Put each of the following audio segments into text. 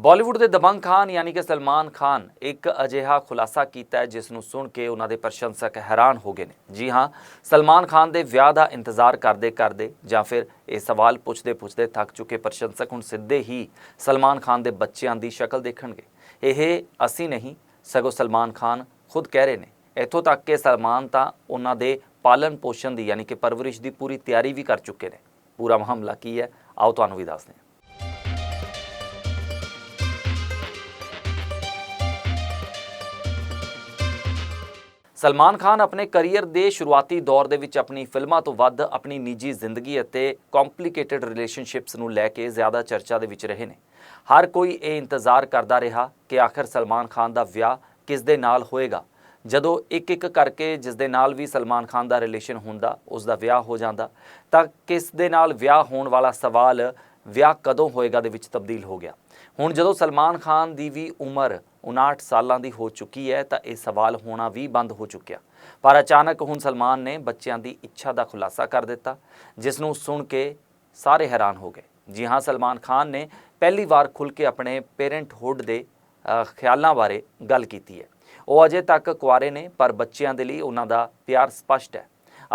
ਬਾਲੀਵੁੱਡ ਦੇ ਦਬੰਗ ਖਾਨ ਯਾਨੀ ਕਿ ਸਲਮਾਨ ਖਾਨ ਇੱਕ ਅਜਿਹਾ ਖੁਲਾਸਾ ਕੀਤਾ ਜਿਸ ਨੂੰ ਸੁਣ ਕੇ ਉਹਨਾਂ ਦੇ ਪ੍ਰਸ਼ੰਸਕ ਹੈਰਾਨ ਹੋ ਗਏ ਨੇ। ਜੀ ਹਾਂ, ਸਲਮਾਨ ਖਾਨ ਦੇ ਵਿਆਹ ਦਾ ਇੰਤਜ਼ਾਰ ਕਰਦੇ ਕਰਦੇ ਜਾਂ ਫਿਰ ਇਹ ਸਵਾਲ ਪੁੱਛਦੇ ਪੁੱਛਦੇ ਥੱਕ ਚੁੱਕੇ ਪ੍ਰਸ਼ੰਸਕ ਹੁਣ ਸਿੱਧੇ ਹੀ ਸਲਮਾਨ ਖਾਨ ਦੇ ਬੱਚਿਆਂ ਦੀ ਸ਼ਕਲ ਦੇਖਣਗੇ। ਇਹ ਅਸੀਂ ਨਹੀਂ, ਸਗੋਂ ਸਲਮਾਨ ਖਾਨ ਖੁਦ ਕਹਿ ਰਹੇ ਨੇ। ਇੱਥੋਂ ਤੱਕ ਕਿ ਸਲਮਾਨ ਤਾਂ ਉਹਨਾਂ ਦੇ ਪਾਲਣ ਪੋਸ਼ਣ ਦੀ ਯਾਨੀ ਕਿ ਪਰਵਰਿਸ਼ ਦੀ ਪੂਰੀ ਤਿਆਰੀ ਵੀ ਕਰ ਚੁੱਕੇ ਨੇ। ਪੂਰਾ ਮਾਮਲਾ ਕੀ ਹੈ? ਆਓ ਤੁਹਾਨੂੰ ਵੀ ਦੱਸਦੇ ਸਲਮਾਨ ਖਾਨ ਆਪਣੇ ਕੈਰੀਅਰ ਦੇ ਸ਼ੁਰੂਆਤੀ ਦੌਰ ਦੇ ਵਿੱਚ ਆਪਣੀ ਫਿਲਮਾਂ ਤੋਂ ਵੱਧ ਆਪਣੀ ਨਿੱਜੀ ਜ਼ਿੰਦਗੀ ਅਤੇ ਕੰਪਲਿਕੇਟਡ ਰਿਲੇਸ਼ਨਸ਼ਿਪਸ ਨੂੰ ਲੈ ਕੇ ਜ਼ਿਆਦਾ ਚਰਚਾ ਦੇ ਵਿੱਚ ਰਹੇ ਨੇ। ਹਰ ਕੋਈ ਇਹ ਇੰਤਜ਼ਾਰ ਕਰਦਾ ਰਿਹਾ ਕਿ ਆਖਰ ਸਲਮਾਨ ਖਾਨ ਦਾ ਵਿਆਹ ਕਿਸ ਦੇ ਨਾਲ ਹੋਏਗਾ? ਜਦੋਂ ਇੱਕ ਇੱਕ ਕਰਕੇ ਜਿਸ ਦੇ ਨਾਲ ਵੀ ਸਲਮਾਨ ਖਾਨ ਦਾ ਰਿਲੇਸ਼ਨ ਹੁੰਦਾ, ਉਸ ਦਾ ਵਿਆਹ ਹੋ ਜਾਂਦਾ, ਤਾਂ ਕਿਸ ਦੇ ਨਾਲ ਵਿਆਹ ਹੋਣ ਵਾਲਾ ਸਵਾਲ ਵਿਆਹ ਕਦੋਂ ਹੋਏਗਾ ਦੇ ਵਿੱਚ ਤਬਦੀਲ ਹੋ ਗਿਆ। ਹੁਣ ਜਦੋਂ ਸਲਮਾਨ ਖਾਨ ਦੀ ਵੀ ਉਮਰ 59 ਸਾਲਾਂ ਦੀ ਹੋ ਚੁੱਕੀ ਹੈ, ਤਾਂ ਇਹ ਸਵਾਲ ਹੋਣਾ ਵੀ ਬੰਦ ਹੋ ਚੁੱਕਿਆ। ਪਰ ਅਚਾਨਕ ਹੁਣ ਸਲਮਾਨ ਨੇ ਬੱਚਿਆਂ ਦੀ ਇੱਛਾ ਦਾ ਖੁਲਾਸਾ ਕਰ ਦਿੱਤਾ, ਜਿਸ ਨੂੰ ਸੁਣ ਕੇ ਸਾਰੇ ਹੈਰਾਨ ਹੋ ਗਏ। ਜੀ ਹਾਂ, ਸਲਮਾਨ ਖਾਨ ਨੇ ਪਹਿਲੀ ਵਾਰ ਖੁੱਲ੍ਹ ਕੇ ਆਪਣੇ ਪੇਰੈਂਟਹੁੱਡ ਦੇ ਖਿਆਲਾਂ ਬਾਰੇ ਗੱਲ ਕੀਤੀ ਹੈ। ਉਹ ਅਜੇ ਤੱਕ ਕੁਆਰੇ ਨੇ, ਪਰ ਬੱਚਿਆਂ ਦੇ ਲਈ ਉਹਨਾਂ ਦਾ ਪਿਆਰ ਸਪਸ਼ਟ ਹੈ।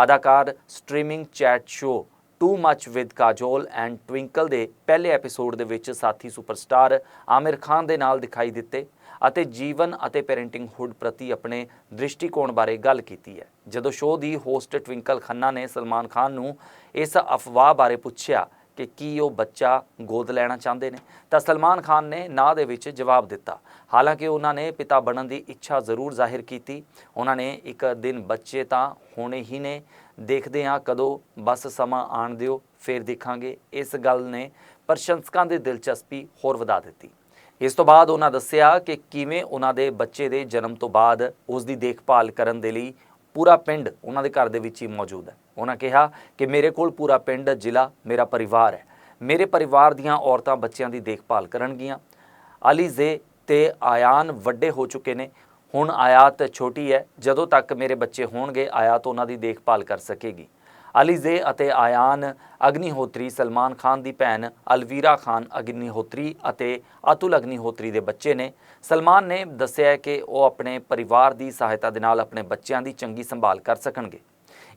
ਅਦਾਕਾਰ streaming chat show too much with Kajol and Twinkle ਦੇ ਪਹਿਲੇ ਐਪੀਸੋਡ ਦੇ ਵਿੱਚ ਸਾਥੀ ਸੁਪਰਸਟਾਰ ਆਮਿਰ ਖਾਨ ਦੇ ਨਾਲ ਦਿਖਾਈ ਦਿੱਤੇ ਅਤੇ ਜੀਵਨ ਅਤੇ ਪੈਰੈਂਟਿੰਗ ਹੁੱਡ ਪ੍ਰਤੀ ਆਪਣੇ ਦ੍ਰਿਸ਼ਟੀਕੋਣ ਬਾਰੇ ਗੱਲ ਕੀਤੀ ਹੈ। ਜਦੋਂ ਸ਼ੋਅ ਦੀ ਹੋਸਟ ਟਵਿੰਕਲ ਖੰਨਾ ਨੇ ਸਲਮਾਨ ਖਾਨ ਨੂੰ ਇਸ ਅਫਵਾਹ ਬਾਰੇ ਪੁੱਛਿਆ ਕਿ ਕੀ ਉਹ ਬੱਚਾ ਗੋਦ ਲੈਣਾ ਚਾਹੁੰਦੇ ਨੇ? ਤਾਂ ਸਲਮਾਨ ਖਾਨ ਨੇ ਨਾ ਦੇ ਵਿੱਚ ਜਵਾਬ ਦਿੱਤਾ। ਹਾਲਾਂਕਿ ਉਹਨਾਂ ਨੇ ਪਿਤਾ ਬਣਨ ਦੀ ਇੱਛਾ ਜ਼ਰੂਰ ਜ਼ਾਹਿਰ ਕੀਤੀ। ਉਹਨਾਂ ਨੇ ਇੱਕ ਦਿਨ ਬੱਚੇ ਤਾਂ ਹੋਣੇ ਹੀ ਨੇ। ਦੇਖਦੇ ਹਾਂ ਕਦੋਂ ਬਸ ਸਮਾਂ ਆਣ ਦਿਓ, ਫਿਰ ਦੇਖਾਂਗੇ। ਇਸ ਗੱਲ ਨੇ ਪ੍ਰਸ਼ੰਸਕਾਂ ਦੀ ਦਿਲਚਸਪੀ ਹੋਰ ਵਧਾ ਦਿੱਤੀ। ਇਸ ਤੋਂ ਬਾਅਦ ਉਹਨਾਂ ਦੱਸਿਆ ਕਿ ਕਿਵੇਂ ਉਹਨਾਂ ਦੇ ਬੱਚੇ ਦੇ ਜਨਮ ਤੋਂ ਬਾਅਦ ਉਸ ਦੀ ਦੇਖਭਾਲ ਕਰਨ ਦੇ ਲਈ ਪੂਰਾ ਪਿੰਡ ਉਹਨਾਂ ਦੇ ਘਰ ਦੇ ਵਿੱਚ ਹੀ ਮੌਜੂਦ ਹੈ। ਉਹਨਾਂ ਕਿਹਾ ਕਿ ਮੇਰੇ ਕੋਲ ਪੂਰਾ ਪਿੰਡ, ਜ਼ਿਲ੍ਹਾ ਮੇਰਾ ਪਰਿਵਾਰ ਹੈ। ਮੇਰੇ ਪਰਿਵਾਰ ਦੀਆਂ ਔਰਤਾਂ ਬੱਚਿਆਂ ਦੀ ਦੇਖਭਾਲ ਕਰਨਗੀਆਂ। ਅਲੀ ਜ਼ੇ ਤੇ ਆਯਾਨ ਵੱਡੇ ਹੋ ਚੁੱਕੇ ਨੇ। ਹੁਣ ਆਯਾਤ ਛੋਟੀ ਹੈ। ਜਦੋਂ ਤੱਕ ਮੇਰੇ ਬੱਚੇ ਹੋਣਗੇ, ਆਯਾਤ ਉਹਨਾਂ ਦੀ ਦੇਖਭਾਲ ਕਰ ਸਕੇਗੀ। ਅਲੀਜ਼ੇ ਅਤੇ ਆਯਾਨ ਅਗਨੀਹੋਤਰੀ ਸਲਮਾਨ ਖਾਨ ਦੀ ਭੈਣ ਅਲਵੀਰਾ ਖਾਨ ਅਗਨੀਹੋਤਰੀ ਅਤੇ ਅਤੁਲ ਅਗਨੀਹੋਤਰੀ ਦੇ ਬੱਚੇ ਨੇ। ਸਲਮਾਨ ਨੇ ਦੱਸਿਆ ਕਿ ਉਹ ਆਪਣੇ ਪਰਿਵਾਰ ਦੀ ਸਹਾਇਤਾ ਦੇ ਨਾਲ ਆਪਣੇ ਬੱਚਿਆਂ ਦੀ ਚੰਗੀ ਸੰਭਾਲ ਕਰ ਸਕਣਗੇ।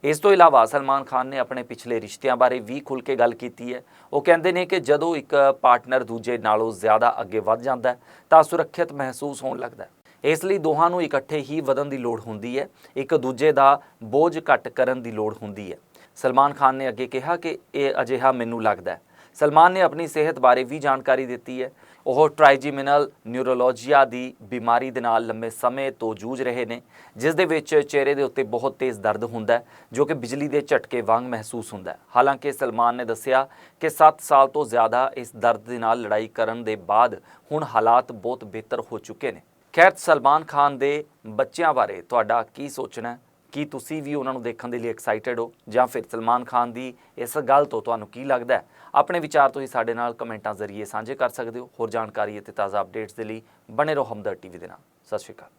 ਇਸ ਤੋਂ ਇਲਾਵਾ ਸਲਮਾਨ ਖਾਨ ਨੇ ਆਪਣੇ ਪਿਛਲੇ ਰਿਸ਼ਤਿਆਂ ਬਾਰੇ ਵੀ ਖੁੱਲ੍ਹ ਕੇ ਗੱਲ ਕੀਤੀ ਹੈ। ਉਹ ਕਹਿੰਦੇ ਨੇ ਕਿ ਜਦੋਂ ਇੱਕ ਪਾਰਟਨਰ ਦੂਜੇ ਨਾਲੋਂ ਜ਼ਿਆਦਾ ਅੱਗੇ ਵੱਧ ਜਾਂਦਾ ਹੈ, ਤਾਂ ਸੁਰੱਖਿਅਤ ਮਹਿਸੂਸ ਹੋਣ ਲੱਗਦਾ ਹੈ। ਇਸ ਲਈ ਦੋਹਾਂ ਨੂੰ ਇਕੱਠੇ ਹੀ ਵਧਣ ਦੀ ਲੋੜ ਹੁੰਦੀ ਹੈ। ਇੱਕ ਦੂਜੇ ਦਾ ਬੋਝ ਘੱਟ ਕਰਨ ਦੀ ਲੋੜ ਹੁੰਦੀ ਹੈ। ਸਲਮਾਨ ਖਾਨ ਨੇ ਅੱਗੇ ਕਿਹਾ ਕਿ ਇਹ ਅਜਿਹਾ ਮੈਨੂੰ ਲੱਗਦਾ ਹੈ। ਸਲਮਾਨ ਨੇ ਆਪਣੀ ਸਿਹਤ ਬਾਰੇ ਵੀ ਜਾਣਕਾਰੀ ਦਿੱਤੀ ਹੈ। ਉਹ ਟ੍ਰਾਈਜੀਮਿਨਲ ਨਿਊਰੋਲੋਜੀਆ ਦੀ ਬਿਮਾਰੀ ਦੇ ਨਾਲ ਲੰਮੇ ਸਮੇਂ ਤੋਂ ਜੂਝ ਰਹੇ ਨੇ, ਜਿਸ ਦੇ ਵਿੱਚ ਚਿਹਰੇ ਦੇ ਉੱਤੇ ਬਹੁਤ ਤੇਜ਼ ਦਰਦ ਹੁੰਦਾ ਹੈ, ਜੋ ਕਿ ਬਿਜਲੀ ਦੇ ਝਟਕੇ ਵਾਂਗ ਮਹਿਸੂਸ ਹੁੰਦਾ ਹੈ। ਹਾਲਾਂਕਿ ਸਲਮਾਨ ਨੇ ਦੱਸਿਆ ਕਿ 7 ਸਾਲ ਤੋਂ ਜ਼ਿਆਦਾ ਇਸ ਦਰਦ ਦੇ ਨਾਲ ਲੜਾਈ ਕਰਨ ਦੇ ਬਾਅਦ ਹੁਣ ਹਾਲਾਤ ਬਹੁਤ ਬਿਹਤਰ ਹੋ ਚੁੱਕੇ ਨੇ। ਖੈਰ, ਸਲਮਾਨ ਖਾਨ ਦੇ ਬੱਚਿਆਂ ਬਾਰੇ ਤੁਹਾਡਾ ਕੀ ਸੋਚਣਾ ਹੈ? ਕੀ ਤੁਸੀਂ ਵੀ ਉਹਨਾਂ ਨੂੰ ਦੇਖਣ ਦੇ ਲਈ ਐਕਸਾਈਟਿਡ ਹੋ? ਜਾਂ ਫਿਰ ਸਲਮਾਨ ਖਾਨ ਦੀ ਇਸ ਗੱਲ ਤੋਂ ਤੁਹਾਨੂੰ ਕੀ ਲੱਗਦਾ ਹੈ? ਆਪਣੇ ਵਿਚਾਰ ਤੁਸੀਂ ਸਾਡੇ ਨਾਲ ਕਮੈਂਟਾਂ ਜ਼ਰੀਏ ਸਾਂਝੇ ਕਰ ਸਕਦੇ ਹੋ। ਹੋਰ ਜਾਣਕਾਰੀ ਅਤੇ ਤਾਜ਼ਾ ਅਪਡੇਟਸ ਦੇ ਲਈ ਬਣੇ ਰਹੋ ਹਮਦਰ ਟੀਵੀ ਦੇ ਨਾਲ। ਸਤਿ ਸ਼੍ਰੀ ਅਕਾਲ।